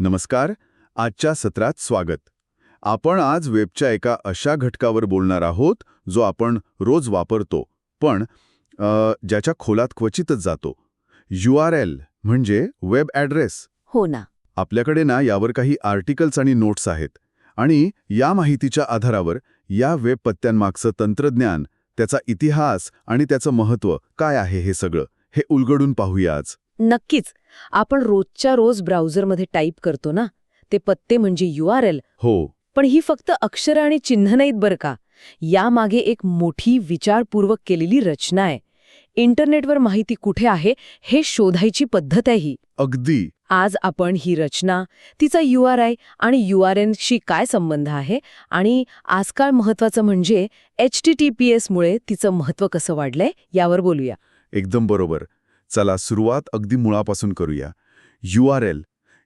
नमस्कार आजच्या सत्रात स्वागत. आपण आज वेबच्या एका अशा घटकावर बोलणार आहोत जो आपण रोज वापरतो पण ज्याच्या खोलात क्वचितच जातो. यू आर एल म्हणजे वेब ॲड्रेस. हो ना. आपल्याकडे ना यावर काही आर्टिकल्स आणि नोट्स आहेत आणि या माहितीच्या आधारावर या वेब पत्त्यांमागचं तंत्रज्ञान त्याचा इतिहास आणि त्याचं महत्त्व काय आहे हे सगळं हे उलगडून पाहूया आज. नक्कीच. आपण रोजच्या रोज ब्राउझरमध्ये टाईप करतो ना? ते पत्ते म्हणजे यू आर एल. हो. पण ही फक्त अक्षरं आणि चिन्ह नाहीत बरं का? यामागे एक मोठी विचारपूर्वक केलेली रचना आहे. इंटरनेटवर माहिती कुठे आहे हे शोधायची पद्धत आहे ही. अगदी. आज आपण ही रचना तिचा यू आर आय आणि यू आर एनशी काय संबंध आहे आणि आजकाल महत्वाचं म्हणजे एच टी टी पी एसमुळे तिचं महत्त्व कसं वाढलंय यावर बोलूया. एकदम बरोबर. चला सुरुवात अगदी मुळापासून करूया. U R L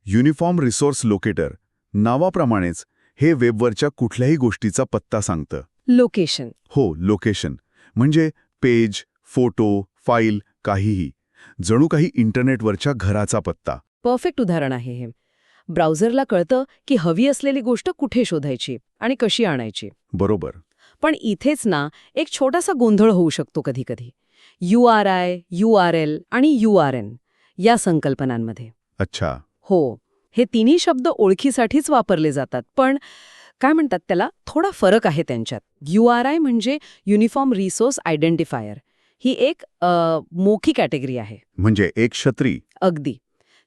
uniform resource locator नावाप्रमाणेच हे वेबवरच्या कुठल्याही गोष्टीचा पत्ता सांगतं. लोकेशन. हो लोकेशन. म्हणजे पेज फोटो फाईल काहीही. जणू काही इंटरनेटवरच्या घराचा पत्ता. परफेक्ट उदाहरण आहे हे. ब्राउझरला कळतं की हवी असलेली गोष्ट कुठे शोधायची आणि कशी आणायची. बरोबर. पण इथेच ना एक छोटासा गोंधळ होऊ शकतो कधीकधी. U R I U R L आणि यू आर एन या संकल्पनांमध्ये. अच्छा. हो हे तिन्ही शब्द ओळखीसाठीच वापरले जातात पण काय म्हणतात त्याला? थोडा फरक आहे त्यांच्यात. यू आर आय म्हणजे युनिफॉर्म रिसोर्स आयडेंटिफायर. ही एक मोठी कॅटेगरी आहे. म्हणजे एक छत्री. अगदी.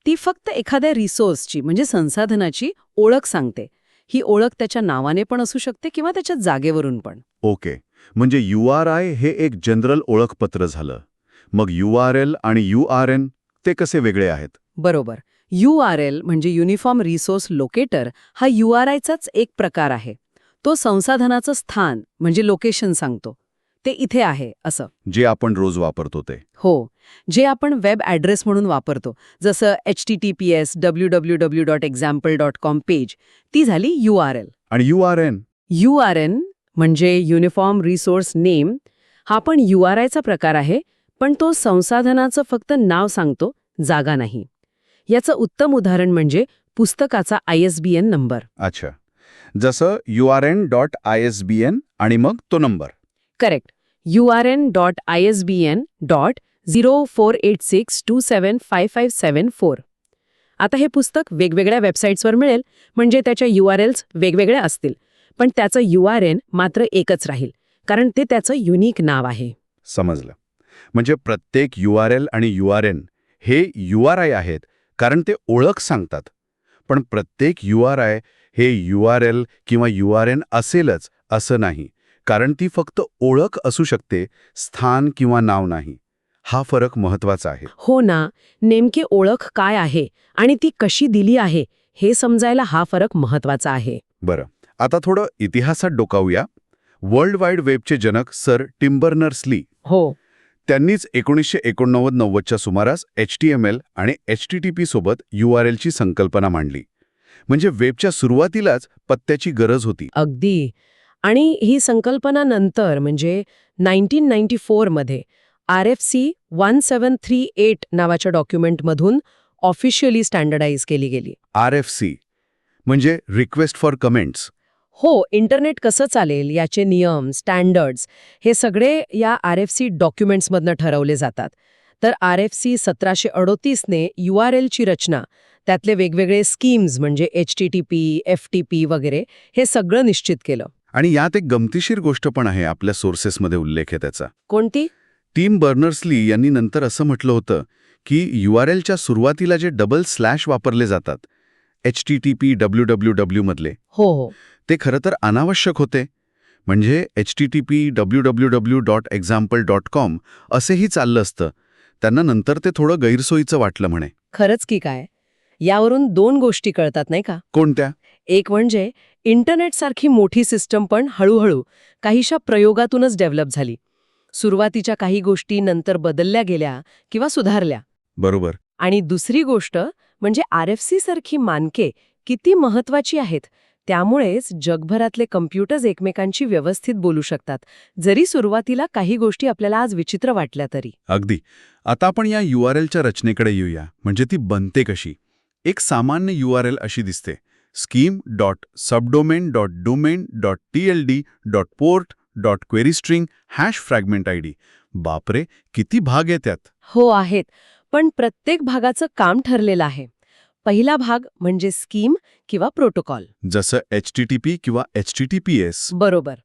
ती फक्त एखाद्या रिसोर्सची म्हणजे संसाधनाची ओळख सांगते. ही ओळख त्याच्या नावाने पण असू शकते किंवा त्याच्या जागेवरून पण. ओके. म्हणजे यू आर आय हे एक जनरल ओळखपत्र झालं. मग यू आर एल आणि यू आर एन ते कसे वेगळे आहेत? बरोबर. यू आर एल म्हणजे युनिफॉर्म रिसोर्स लोकेटर हा यू आर आयचाच एक प्रकार आहे. तो संसाधनाचं स्थान म्हणजे लोकेशन सांगतो. ते इथे आहे असं. जे आपण रोज वापरतो ते. हो. जे आपण वेब ॲड्रेस म्हणून वापरतो जसं H T T P S W W W dot example dot com page ती झाली यू आर एल. आणि U R N? U R N म्हणजे युनिफॉर्म रिसोर्स नेम हा पण यू आर आयचा प्रकार आहे पण तो संसाधनाचं फक्त नाव सांगतो जागा नाही. याचं उत्तम उदाहरण म्हणजे पुस्तकाचा I S B N number. अच्छा. जसं U R N dot I S B N आणि मग तो number. Correct U R N dot I S B N dot zero four eight six two seven five five seven four आता हे पुस्तक वेगवेगळ्या वेबसाईट्सवर मिळेल म्हणजे त्याच्या यू आर एल्स वेगवेगळ्या असतील. पण त्याचं यू आर एन मात्र एकच राहील कारण ते त्याचं युनिक नाव आहे. समजलं. म्हणजे प्रत्येक यू आर एल आणि यू आर एन हे यू आर आय आहेत कारण ते ओळख सांगतात. पण प्रत्येक यू आर आय हे यू आर एल किंवा यू आर एन असेलच असं नाही कारण ती फक्त ओळख असू शकते स्थान किंवा नाव नाही. हा फरक महत्त्वाचा आहे. हो ना नेमकी ओळख काय आहे आणि ती कशी दिली आहे हे समजायला हा फरक महत्त्वाचा आहे. बरं. आता थोडं इतिहासात डोकावूया. वर्ल्ड वाईड वेबचे जनक सर टिम्बर्नर्स ली. हो. त्यांनीच एकोणीसशे एकोणनव्वद नव्वदच्या सुमारास एच टी एम एल आणि एच टी टी पी सोबत यू आर एलची संकल्पना मांडली. म्हणजे वेबच्या सुरुवातीलाच पत्त्याची गरज होती. अगदी. आणि ही संकल्पना नंतर म्हणजे नाईन्टीन नाईन्टी फोरमध्ये R F C one seven three eight नावाच्या डॉक्युमेंटमधून ऑफिशियली स्टँडर्डाईज केली गेली. आर एफ सी म्हणजे रिक्वेस्ट फॉर कमेंट्स. हो इंटरनेट कसं चालेल? याचे नियम स्टँडर्ड्स हे सगळे या आर एफ सी डॉक्युमेंट्समधनं ठरवले जातात. तर आर एफ सी सतराशे अडोतीसने यू आर एलची रचना त्यातले वेगवेगळे स्कीम्स म्हणजे H T T P F T P वगैरे हे सगळं निश्चित केलं. आणि यात एक गमतीशीर गोष्ट पण आहे आपल्या सोर्सेसमध्ये उल्लेख आहे त्याचा. कोणती? टीम बर्नर्सली यांनी नंतर असं म्हटलं होतं की यू आर एलच्या सुरुवातीला जे डबल स्लॅश वापरले जातात H T T P W W W मधले. हो हो. ते खरं तर अनावश्यक होते. म्हणजे H T T P W W W dot example dot com असेही चाललं असतं. त्यांना नंतर ते थोडं गैरसोयीचं वाटलं म्हणे. खरंच की काय? यावरून दोन गोष्टी कळतात नाही का? कोणत्या? एक म्हणजे इंटरनेटसारखी मोठी सिस्टम पण हळूहळू काहीशा प्रयोगातूनच डेव्हलप झाली. सुरुवातीच्या काही गोष्टी नंतर बदलल्या गेल्या किंवा सुधारल्या. बरोबर. आणि दुसरी गोष्ट म्हणजे आर एफ सी सारखी मानके किती महत्वाची आहेत त्यामुळेच जगभरातले कम्प्युटर्स एकमेकांशी व्यवस्थित बोलू शकतात जरी सुरुवातीला काही गोष्टी आपल्याला आज विचित्र वाटल्या तरी. अगदी. आता आपण या यू आर एलच्या रचनेकडे येऊया म्हणजे ती बनते कशी. एक सामान्य यू आर एल अशी दिसते. Scheme dot subdomain dot domain dot T L D dot port dot query string hash fragment I D बापरे किती भाग त्यात. हो आहेत. पण प्रत्येक भागाचं काम ठरलेलं आहे. पहिला भाग म्हणजे स्कीम किंवा प्रोटोकॉल. जसं एच टी टी पी किंवा H T T P S बरोबर.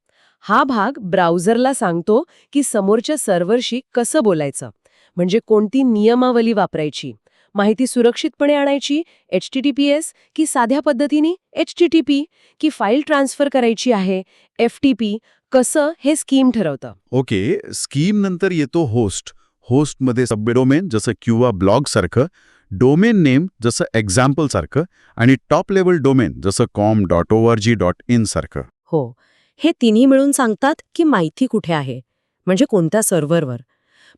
हा भाग ब्राउझरला सांगतो की समोरच्या सर्व्हरशी कसं बोलायचं. म्हणजे कोणती नियमावली वापरायची. माहिती सुरक्षितपणे आणायची H T T P S की साध्या पद्धतीने एच टी टी पी की फाईल ट्रान्सफर करायची आहे एफ टी पी कसं हे स्कीम ठरवतं. ओके स्कीम नंतर येतो होस्ट. होस्टमध्ये सबडोमेन जसं किंवा ब्लॉग सारखं डोमेन नेम जसं एक्झाम्पल सारखं आणि टॉप लेवल डोमेन जसं com dot O R G dot in सारखं. हो. हे तिन्ही मिळून सांगतात की माहिती कुठे आहे म्हणजे कोणत्या सर्व्हरवर.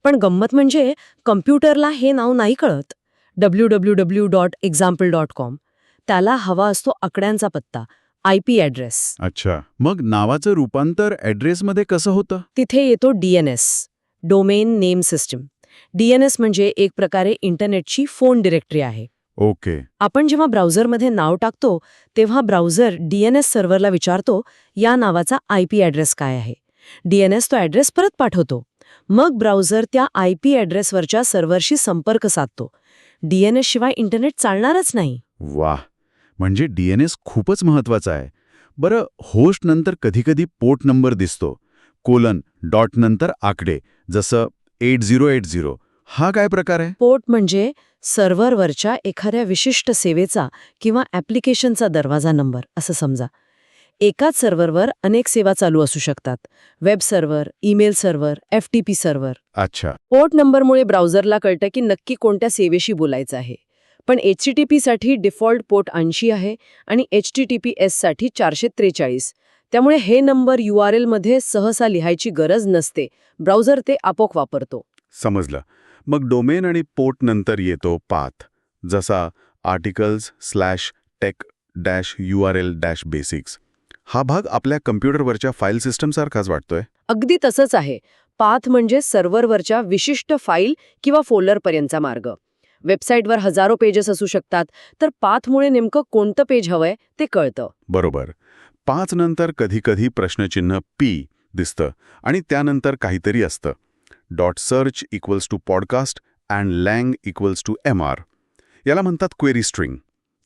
पण गंमत म्हणजे कम्प्युटरला हे नाव नाही कळत. W W W dot example dot com त्याला हवा असतो आकड्यांचा पत्ता आय पी ॲड्रेस. अच्छा. मग नावाचं रूपांतर ॲड्रेसमध्ये कसं होतं? तिथे येतो DNS domain name system. DNS म्हणजे एक प्रकारे इंटरनेटची फोन डिरेक्टरी आहे. ओके. आपण जेव्हा ब्राउझरमध्ये नाव टाकतो तेव्हा ब्राउझर डीएनएस सर्व्हरला विचारतो या नावाचा आय पी ॲड्रेस काय आहे? डीएनएस तो ॲड्रेस परत पाठवतो. मग ब्राउझर त्या आय पी ॲड्रेसवरच्या सर्व्हरशी संपर्क साधतो. डीएनएस शिवाय इंटरनेट चालणारच नाही. वाह! म्हणजे डी एन एस खूपच महत्त्वाचा आहे. बरं होस्ट नंतर कधीकधी पोर्ट नंबर दिसतो. कोलन डॉट नंतर आकडे जसं एट झिरो एट झिरो हा काय प्रकार आहे? पोर्ट म्हणजे सर्व्हरवरच्या एखाद्या विशिष्ट सेवेचा किंवा ॲप्लिकेशनचा दरवाजा नंबर असं समजा. एकाच सर्व्हरवर अनेक सेवा चालू असू शकतात. Web server email server F T P server. अच्छा. पोर्ट नंबरमुळे ब्राउझरला कळतं की नक्की कोणत्या सेवेशी बोलायचं आहे. पण एच टी पीसाठी डिफॉल्ट पोर्ट ऐंशी आहे आणि एच टी टी पी एससाठी चारशे त्रेचाळीस. त्यामुळे हे नंबर यू आर एलमध्ये सहसा लिहायची गरज नसते. ब्राउझर ते आपोआप वापरतो. समजलं. मग डोमेन आणि पोर्ट नंतर येतो पाथ. जसा articles slash tech dash U R L dash basics. हा भाग आपल्या कम्प्युटरवरच्या फाईल सिस्टमसारखाच वाटतोय? अगदी तसंच आहे. पाथ म्हणजे सर्व्हरवरच्या विशिष्ट फाईल किंवा फोल्डरपर्यंतचा मार्ग. वेबसाईटवर हजारो पेजेस असू शकतात तर पाथमुळे नेमकं कोणतं पेज हवंय ते कळतं. बरोबर. पाच नंतर कधीकधी प्रश्नचिन्ह पी दिसतं आणि त्यानंतर काहीतरी असतं. Dot search equals to podcast and lang equals to M R याला म्हणतात क्वेरी स्ट्रिंग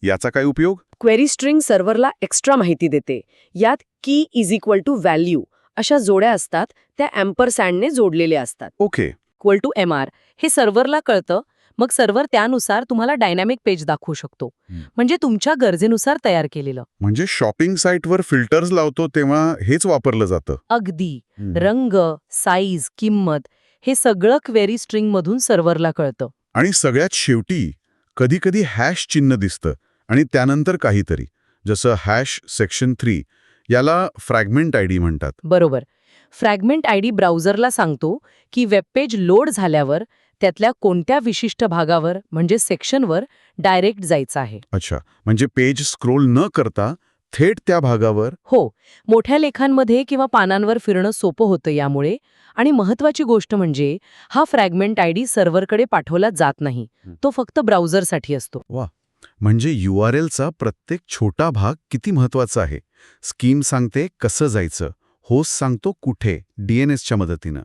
याचा काय उपयोग? क्वेरी स्ट्रिंग सर्व्हरला एक्स्ट्रा माहिती देते. यात की इज इक्वल टू व्हॅल्यू अशा जोड्या असतात त्या अँपर सँडने जोडलेल्या असतात. Okay equal to M R हे सर्व्हरला कळतं मग सर्व्हर त्यानुसार तुम्हाला डायनॅमिक पेज दाखवू शकतो. म्हणजे तुमच्या गरजेनुसार तयार केलेलं. म्हणजे शॉपिंग साईटवर फिल्टर्स लावतो तेव्हा हेच वापरलं जातं. अगदी. रंग साईज किंमत हे सगळं क्वेरी स्ट्रिंगमधून सर्व्हरला कळतं. आणि सगळ्यात शेवटी कधीकधी हॅश चिन्ह दिसतं आणि त्यानंतर काहीतरी. जसं हॅश सेक्शन थ्री याला फ्रॅगमेंट आय डी म्हणतात. बरोबर. फ्रॅगमेंट आय डी ब्राउझरला सांगतो की वेबपेज लोड झाल्यावर त्यातल्या कोणत्या विशिष्ट भागावर म्हणजे सेक्शनवर डायरेक्ट जायचं आहे? अच्छा म्हणजे पेज स्क्रोल न करता थेट त्या भागावर? हो मोठ्या लेखांमध्ये किंवा पानांवर फिरणं सोपं होतं यामुळे. आणि महत्वाची गोष्ट म्हणजे हा फ्रॅगमेंट आय डी सर्व्हरकडे पाठवला जात नाही. तो फक्त ब्राउझरसाठी असतो. म्हणजे यू आर एलचा प्रत्येक छोटा भाग किती महत्त्वाचा आहे? स्कीम सांगते कसं जायचं होस्ट सांगतो कुठे डीएनएसच्या मदतीनं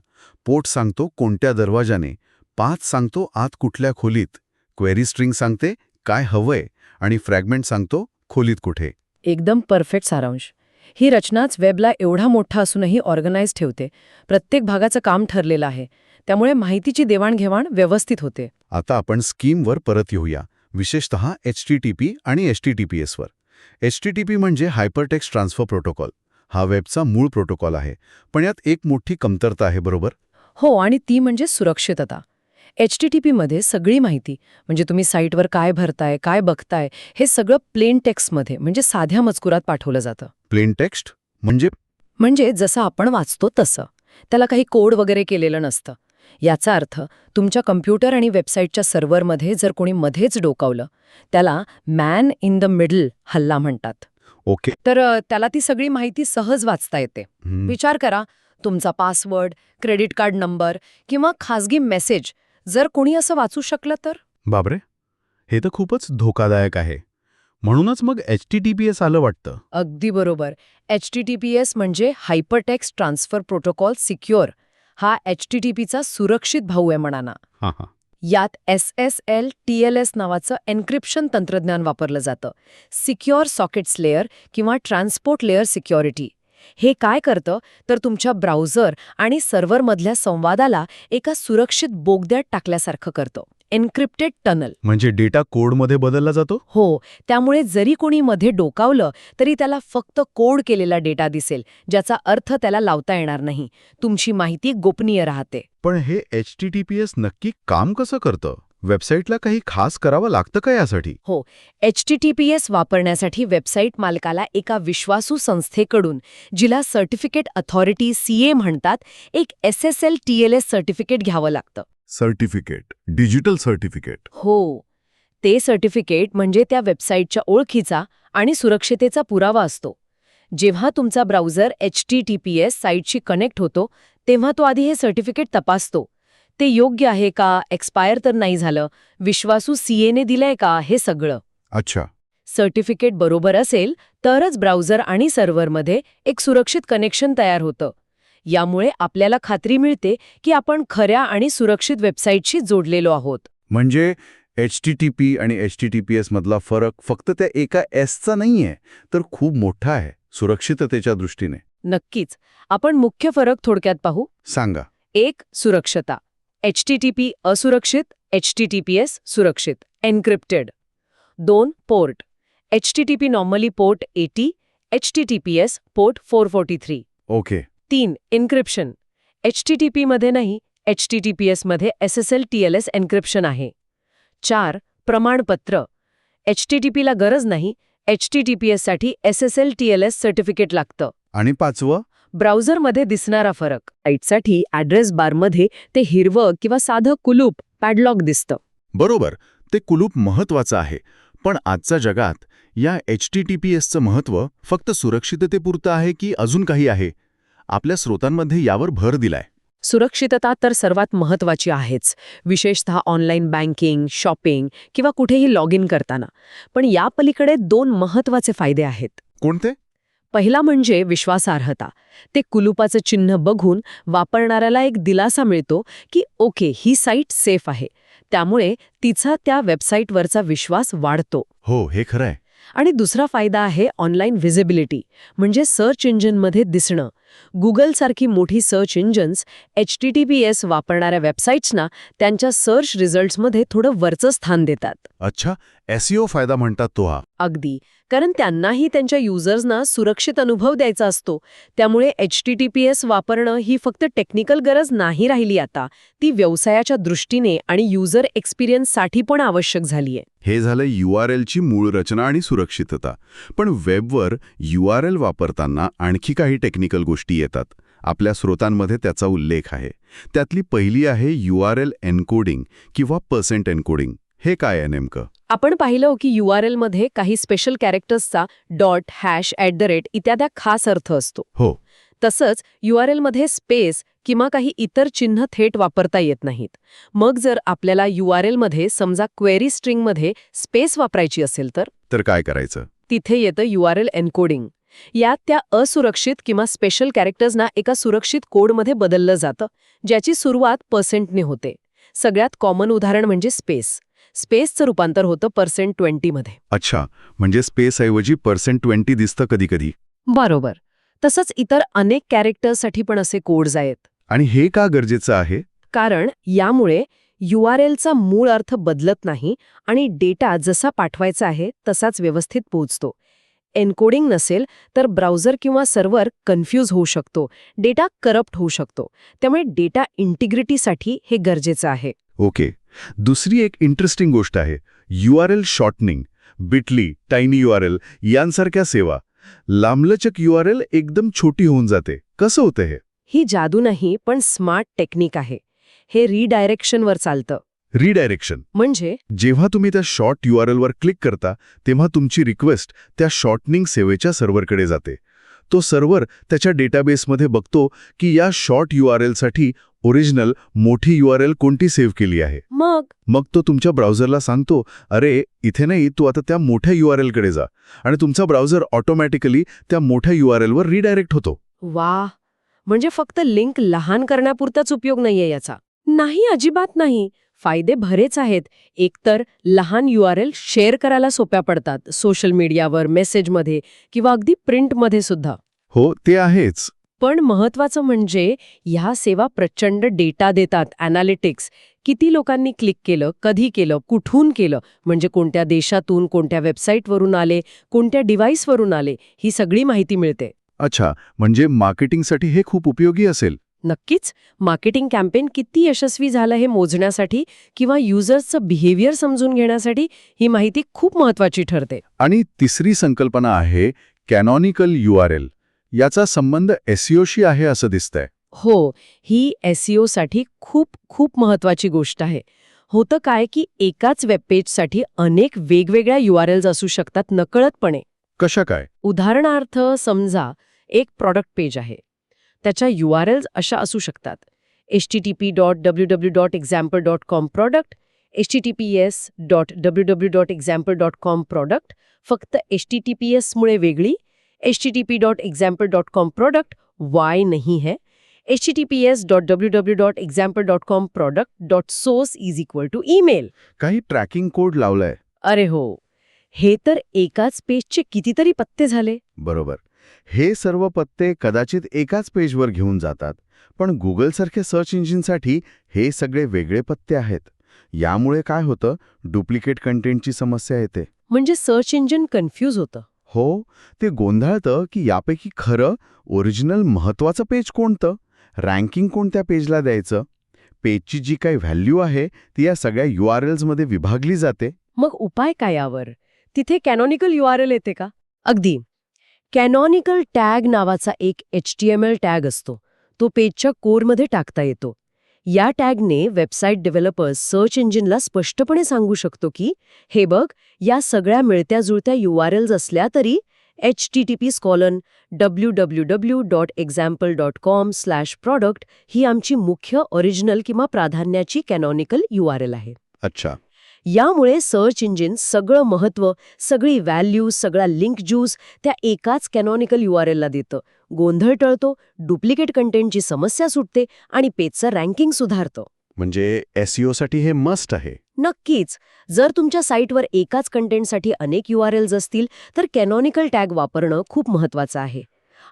पोर्ट सांगतो कोणत्या दरवाजाने पाथ सांगतो आत कुठल्या खोलीत. क्वेरी स्ट्रिंग सांगते काय हवंय आणि फ्रॅगमेंट सांगतो खोलीत कुठे. एकदम परफेक्ट सारांश. ही रचनाच वेबला एवढा मोठा असूनही ऑर्गनाइज ठेवते. प्रत्येक भागाचं काम ठरलेलं आहे. त्यामुळे माहितीची देवाणघेवाण व्यवस्थित होते. आता आपण स्कीमवर परत येऊया. विशेषत एच टी टी पी आणि एच टी टी पी एसवर एच टी टी पी म्हणजे हायपरटेक्स्ट ट्रान्सफर प्रोटोकॉल. हा वेबचा मूळ प्रोटोकॉल आहे. पण यात एक मोठी कमतरता आहे बरोबर? हो आणि ती म्हणजे सुरक्षितता. एच टी टी पीमध्ये सगळी माहिती म्हणजे तुम्ही साईटवर काय भरताय काय बघताय हे सगळं प्लेन टेक्स्टमध्ये म्हणजे साध्या मजकुरात पाठवलं जातं. Plain text? म्हणजे? म्हणजे जसं आपण वाचतो तसं. त्याला काही कोड वगैरे केलेलं नसतं. याचा अर्थ तुमच्या कम्प्युटर आणि वेबसाईटच्या सर्व्हरमध्ये जर कोणी मध्येच डोकावलं त्याला मॅन इन द मिडल हल्ला म्हणतात. ओके. तर अ, त्याला ती सगळी माहिती सहज वाचता येते. हम्म, विचार करा तुमचा पासवर्ड क्रेडिट कार्ड नंबर किंवा खाजगी मेसेज जर कोणी असं वाचू शकलं तर? बापरे. हे तर खूपच धोकादायक आहे. म्हणूनच मग H T T P S आलं वाटतं. अगदी बरोबर. H T T P S म्हणजे हायपरटेक्स्ट ट्रान्सफर प्रोटोकॉल सिक्युअर. हा एच टी टी पीचा सुरक्षित भाऊ आहे म्हणाना हां हां. यात S S L T L S नावाचं एन्क्रिप्शन तंत्रज्ञान वापरलं जातं. सिक्युअर सॉकेट्स लेअर किंवा ट्रान्सपोर्ट लेअर सिक्युरिटी. हे काय करतं? तर तुमच्या ब्राउझर आणि सर्व्हरमधल्या संवादाला एका सुरक्षित बोगद्यात टाकल्यासारखं करतं. Encrypted tunnel. म्हणजे डेटा कोडमध्ये बदलला जातो? हो. त्यामुळे जरी कोणी मध्ये डोकावलं तरी त्याला फक्त कोड केलेला डेटा दिसेल ज्याचा अर्थ त्याला लावता येणार नाही. तुमची माहिती गोपनीय राहते. पण हे H T T P S नक्की काम कसं करतं? वेबसाईटला काही खास करावं लागतं का यासाठी? H T T P S वापरण्यासाठी वेबसाईट मालकाला एका विश्वासू संस्थेकडून जिला सर्टिफिकेट अथॉरिटी सी ए म्हणतात एक S S L T L S certificate घ्यावं लागतं. सर्टिफिकेट. Digital certificate. हो. ते सर्टिफिकेट म्हणजे त्या वेबसाईटच्या ओळखीचा आणि सुरक्षितेचा पुरावा असतो. जेव्हा तुमचा browser H T T P S साईटशी connect होतो तेव्हा तो आधी हे सर्टिफिकेट तपासतो. ते योग्य आहे का? एक्सपायर तर नाही झालं. विश्वासू सीएने दिलंय का? हे सगळं. अच्छा. सर्टिफिकेट बरोबर असेल तरच ब्राउझर आणि सर्व्हरमध्ये एक सुरक्षित कनेक्शन तयार होतं. यामुळे आपल्याला खात्री मिळते की आपण खऱ्या आणि सुरक्षित वेबसाईटशी जोडलेलो आहोत. म्हणजे एच टी टी पी आणि H T T P S मधला फरक फक्त त्या एका एसचा नाहीये तर खूप मोठा आहे सुरक्षिततेच्या दृष्टीने. नक्कीच. आपण मुख्य फरक थोडक्यात पाहू. सांगा. एक सुरक्षता. एच टी टी पी असुरक्षित H T T P S सुरक्षित. एन्क्रिप्टेड दोन port H T T P normally port eighty H T T P S port four forty three okay तीन एन्क्रिप्शन एच टी टी पीमध्ये नाही H T T P एसमध्ये S S L T L S encryption आहे. चार प्रमाणपत्र. H T T पीला गरज नाही H T T P एससाठी S S L T L S certificate लागतं. आणि पाचवं? ब्राउझरमध्ये दिसणारा फरक. साईटसाठी ॲड्रेस बारमध्ये ते हिरवं किंवा साधं कुलूप पॅडलॉक दिसतं. बरोबर ते कुलूप महत्वाचं आहे पण आजच्या जगात या एच टी टी पी एसचं महत्त्व फक्त सुरक्षिततेपुरतं आहे की अजून काही आहे? आपल्या स्रोतांमध्ये यावर भर दिलाय. सुरक्षितता तर सर्वात महत्वाची आहेच विशेषतः ऑनलाईन बँकिंग शॉपिंग किंवा कुठेही लॉग इन करताना. पण या पलीकडे दोन महत्त्वाचे फायदे आहेत. कोणते? पहिला म्हणजे विश्वासार्हता. ते कुलुपाचं चिन्ह बघून वापरणाऱ्याला एक दिलासा मिळतो की ओके ही साईट सेफ आहे. त्यामुळे तिचा त्या वेबसाईटवरचा विश्वास वाढतो. हो हे खरं आहे आणि दुसरा फायदा आहे ऑनलाईन व्हिजिबिलिटी म्हणजे सर्च इंजिनमध्ये दिसणं. गुगलसारखी मोठी search engines H T T P S वापरणाऱ्या वेबसाईट्सना त्यांच्या सर्च रिझल्ट्समध्ये थोडं वरचं स्थान देतात. अच्छा एसईओ फायदा म्हणतात तो हा. अगदी. कारण त्यांनाही त्यांच्या युजर्सना सुरक्षित अनुभव द्यायचा असतो. त्यामुळे H T T P S वापरणं ही फक्त टेक्निकल गरज नाही राहिली आता. ती व्यवसायाच्या दृष्टीने आणि युजर एक्सपिरियन्ससाठी पण आवश्यक झालीय. हे झालं यू आर एलची मूळ रचना आणि सुरक्षितता. पण वेबवर यू आर एल वापरताना आणखी काही टेक्निकल गोष्टी येतात. आपल्या स्रोतांमध्ये त्याचा उल्लेख आहे. त्यातली पहिली आहे यू आर एल एन्कोडिंग किंवा पर्सेंट एन्कोडिंग. हे काय आहे नेमकं? आपण पाहिलं की यू आर एलमध्ये काही special कॅरेक्टर्सचा dot hash at the rate इत्यादी खास अर्थ असतो. हो. तसंच यू आर एलमध्ये स्पेस किंवा काही इतर चिन्ह थेट वापरता येत नाहीत. मग जर आपल्याला यू आर एलमध्ये समजा क्वेरी स्ट्रिंगमध्ये स्पेस वापरायची असेल तर? तर काय करायचं? तिथे येतं यू आर एल एन्कोडिंग. यात त्या असुरक्षित किंवा स्पेशल कॅरेक्टर्सना एका सुरक्षित कोडमध्ये बदललं जातं ज्याची सुरुवात पर्सेंटने होते. सगळ्यात कॉमन उदाहरण म्हणजे स्पेस स्पेसचं रूपांतर होतं पर्सेंट ट्वेंटीमध्ये अच्छा म्हणजे स्पेसऐवजी पर्सेंट ट्वेंटी दिसतं कधीकधी. बरोबर. तसंच इतर अनेक कॅरेक्टर्ससाठी पण असे कोड्स आहेत. आणि हे का गरजेचं आहे? कारण यामुळे यू आर एलचा मूळ अर्थ बदलत नाही आणि डेटा जसा पाठवायचा आहे तसाच व्यवस्थित पोहोचतो. एन्कोडिंग नसेल तर ब्राउझर किंवा सर्व्हर कन्फ्यूज होऊ शकतो. डेटा करप्ट होऊ शकतो. त्यामुळे डेटा इंटिग्रिटीसाठी हे गरजेचं आहे. ओके. दुसरी एक इंटरेस्टिंग गोष्ट आहे. U R L shortening Bitly tiny U R L यांसारख्या सेवा. लांबलचक यू आर एल एकदम छोटी होऊन जाते. कसं होतं हे? ही जादू नाही पण स्मार्ट टेक्निक आहे. हे रिडायरेक्शनवर चालतं. रिडायरेक्शन म्हणजे? जेव्हा तुम्ही त्या शॉर्ट यू आर एलवर क्लिक करता तेव्हा तुमची रिक्वेस्ट त्या शॉर्टनिंग सेवेच्या सर्व्हरकडे जाते. तो सर्व्हर त्याच्या डेटाबेसमध्ये बघतो की या शॉर्ट यू आर एलसाठी ओरिजिनल मोठी यू आर एल कोणती सेव्ह केली आहे. मग? मग तो तुमच्या ब्राउझरला सांगतो अरे इथे नाही तू आता त्या मोठ्या यू आर एलकडे जा. आणि तुमचा ब्राउझर ऑटोमॅटिकली त्या मोठ्या यू आर एलवर रिडायरेक्ट होतो. वा म्हणजे फक्त लिंक लहान करण्यापुरताच उपयोग नाहीये याचा. नाही अजिबात नाही. फायदे भरेच आहेत. एकतर लहान यू आर एल शेअर करायला सोप्या पडतात सोशल मीडियावर मेसेजमध्ये किंवा अगदी प्रिंटमध्ये सुद्धा. हो ते आहेच. पण महत्वाचं म्हणजे ह्या सेवा प्रचंड डेटा देतात अॅनालिटिक्स किती लोकांनी क्लिक केलं कधी केलं कुठून केलं? म्हणजे कोणत्या देशातून कोणत्या वेबसाईटवरून आले कोणत्या डिव्हाइसवरून आले? ही सगळी माहिती मिळते. अच्छा म्हणजे मार्केटिंगसाठी हे खूप उपयोगी असेल. नक्कीच मार्केटिंग कॅम्पेन किती यशस्वी झालं हे मोजण्यासाठी किंवा युजर्सचं बिहेवियर समजून घेण्यासाठी ही माहिती खूप महत्वाची ठरते. आणि तिसरी संकल्पना आहे कॅनॉनिकल यू आर एल. याचा संबंध एसईओशी आहे असं दिसतंय. हो ही SEO साठी खूप खूप महत्वाची गोष्ट आहे. होतं काय की एकाच वेबपेजसाठी अनेक वेगवेगळ्या यू आर एल्स असू शकतात नकळतपणे. कशा काय? उदाहरणार्थ समजा एक प्रॉडक्ट पेज आहे. त्याच्या यू आर एल्स अशा असू शकतात. H T T P dot W W dot example dot com product H T T P S dot W W dot example dot com product फक्त एच टी टी पी एसमुळे वेगळी H T T P dot example dot com product Y नाही है. H T T P S dot W W dot example dot com product dot source is equal to email काही tracking code लावलाय. अरे हो. हे तर एकाच पेजचे कितीतरी पत्ते झाले. बरोबर. हे सर्व पत्ते कदाचित एकाच पेजवर घेऊन जातात पण गुगलसारख्या सर्च इंजिनसाठी हे सगळे वेगळे पत्ते आहेत. यामुळे काय होतं? डुप्लिकेट कंटेंटची समस्या येते. म्हणजे सर्च इंजिन कन्फ्यूज होतं. हो ते गोंधळतं की यापैकी खरं ओरिजिनल महत्वाचं पेज कोणतं? रँकिंग कोणत्या पेजला द्यायचं? पेजची जी काही व्हॅल्यू आहे ती या सगळ्या यू आर एल्समध्ये विभागली जाते. मग उपाय काय यावर? तिथे कॅनॉनिकल यू आर एल येते का? अगदी. कॅनॉनिकल टॅग नावाचा एक H T M L tag असतो. तो पेजच्या कोरमध्ये टाकता येतो. या टॅगने वेबसाईट डेव्हलपर्स सर्च इंजिनला स्पष्टपणे सांगू शकतो की हे बघ या सगळ्या मिळत्या जुळत्या यू आर एल्स असल्या तरी H T T P S colon W W W dot example dot com slash product ही आमची मुख्य ओरिजिनल किंवा प्राधान्याची कॅनॉनिकल यू आर एल आहे. अच्छा. यामुळे सर्च इंजिन सगळं महत्त्व सगळी व्हॅल्यू सगळा लिंक ज्यूस त्या एकाच कॅनॉनिकल यू आर एलला देतं. गोंधळ टळतो डुप्लिकेट कंटेंटची समस्या सुटते आणि पेजचं रँकिंग सुधारतं. म्हणजे एसईओसाठी हे मस्ट आहे. नक्कीच. जर तुमच्या साईटवर एकाच कंटेंटसाठी अनेक यू आर एल्स असतील तर कॅनॉनिकल टॅग वापरणं खूप महत्वाचं आहे.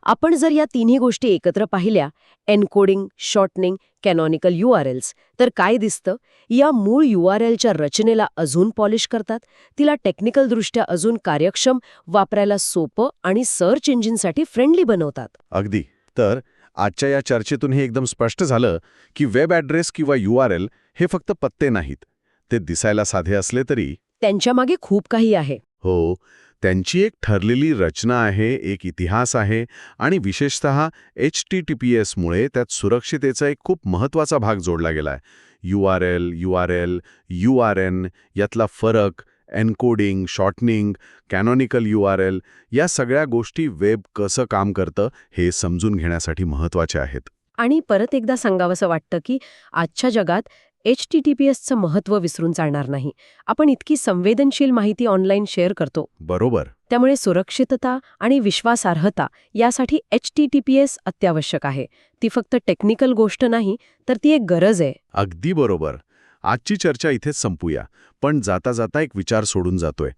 आपण जर या तिन्ही गोष्टी एकत्र पाहिल्या encoding shortening canonical U R Ls तर काय दिसतं? या मूळ यू आर एलच्या रचनेला अजून पॉलिश करतात? तिला टेक्निकलदृष्ट्या अजून कार्यक्षम वापरायला सोपं आणि सर्च इंजिनसाठी फ्रेंडली बनवतात. अगदी. तर आजच्या या चर्चेतून हे एकदम स्पष्ट झालं की वेब ॲड्रेस किंवा यू आर एल हे फक्त पत्ते नाहीत. ते दिसायला साधे असले तरी त्यांच्यामागे खूप काही आहे. हो. त्यांची एक ठरलेली रचना आहे एक इतिहास आहे आणि विशेषत एच टी टी पी एसमुळे त्यात सुरक्षितेचा एक खूप महत्त्वाचा भाग जोडला गेला आहे U R L U R L U R N यातला फरक encoding shortening canonical U R L या सगळ्या गोष्टी वेब कसं काम करतं हे समजून घेण्यासाठी महत्त्वाचे आहेत. आणि परत एकदा सांगावंसं वाटतं की आजच्या जगात एच टी टी पी एसचं महत्त्व विसरून चालणार नाही. आपण इतकी संवेदनशील माहिती ऑनलाईन शेअर करतो. बरोबर. त्यामुळे सुरक्षितता आणि विश्वासार्हता यासाठी H T T P S अत्यावश्यक आहे. ती फक्त टेक्निकल गोष्ट नाही तर ती एक गरज आहे. अगदी बरोबर. आजची चर्चा इथेच संपूया पण जाता जाता एक विचार सोडून जातोय.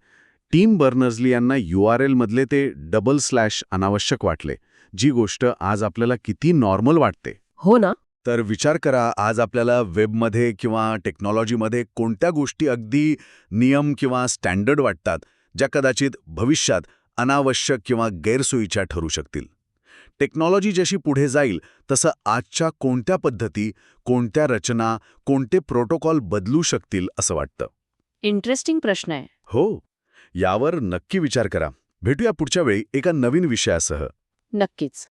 टीम बर्नर्सली यांना यू आर एलमधले ते डबल स्लॅश अनावश्यक वाटले जी गोष्ट आज आपल्याला किती नॉर्मल वाटते. हो ना. तर विचार करा आज आपल्याला वेबमध्ये किंवा टेक्नॉलॉजीमध्ये कोणत्या गोष्टी अगदी नियम किंवा स्टँडर्ड वाटतात ज्या कदाचित भविष्यात अनावश्यक किंवा गैरसोयीच्या ठरू शकतील? टेक्नॉलॉजी जशी पुढे जाईल तसं आजच्या कोणत्या पद्धती कोणत्या रचना कोणते प्रोटोकॉल बदलू शकतील असं वाटतं? इंटरेस्टिंग प्रश्न आहे. हो. यावर नक्की विचार करा. भेटूया पुढच्या वेळी एका नवीन विषयासह. नक्कीच.